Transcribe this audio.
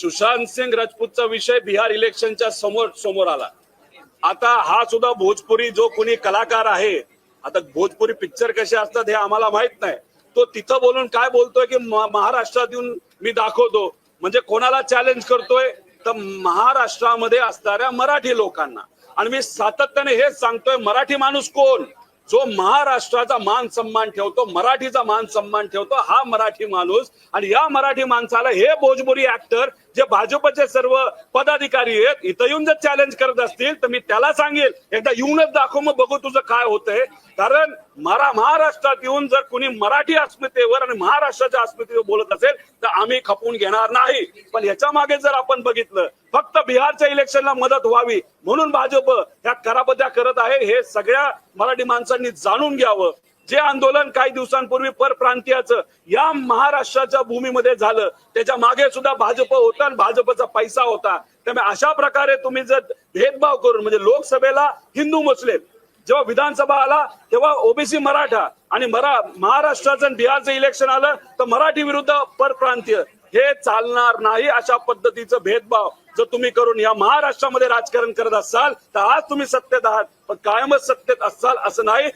सुशांत सिंग राजपूतचा विषय बिहार इलेक्शनच्या समोर समोर आला. आता हा सुद्धा भोजपुरी जो कोणी कलाकार आहे आता भोजपुरी पिक्चर कसे असतात हे आम्हाला माहीत नाही. तो तिथं बोलून काय बोलतोय की महाराष्ट्रात येऊन मी दाखवतो. म्हणजे कोणाला चॅलेंज करतोय? तर महाराष्ट्रामध्ये असणाऱ्या मराठी लोकांना. आणि मी सातत्याने हेच सांगतोय मराठी माणूस कोण? जो महाराष्ट्राचा मान सन्मान ठेवतो मराठीचा मान सन्मान ठेवतो हा मराठी माणूस. आणि या मराठी माणसाला हे भोजपुरी ऍक्टर जे भाजपचे सर्व पदाधिकारी आहेत इथं येऊन जर चॅलेंज करत असतील तर मी त्याला सांगेल एकदा येऊनच दाखव मग बघू तुझं काय होतंय. कारण मरा महाराष्ट्रात येऊन जर कुणी मराठी अस्मितेवर आणि महाराष्ट्राच्या अस्मितेवर बोलत असेल तर आम्ही खपून घेणार नाही. पण ह्याच्या मागे जर आपण बघितलं फक्त बिहारच्या इलेक्शनला मदत व्हावी म्हणून भाजप ह्या करापत्या करत आहे हे सगळ्या मराठी माणसांनी जाणून घ्यावं. जे आंदोलन काही दिवसांपूर्वी परप्रांतीयाचं या महाराष्ट्राच्या भूमीमध्ये झालं त्याच्यामागे सुद्धा भाजप होता आणि भाजपचा पैसा होता. त्यामुळे अशा प्रकारे तुम्ही जर भेदभाव करून म्हणजे लोकसभेला हिंदू मुस्लिम जेव्हा विधानसभा आला तेव्हा ओबीसी मराठा आणि मरा महाराष्ट्राचं आणि बिहारचं इलेक्शन आलं तर मराठी विरुद्ध परप्रांतीय हे चालणार नाही अशा पद्धतीचं भेदभाव जर तुम्ही करून या महाराष्ट्रामध्ये राजकारण करत असाल तर आज तुम्ही सत्तेत आहात पण कायमच सत्तेत असाल असं नाही.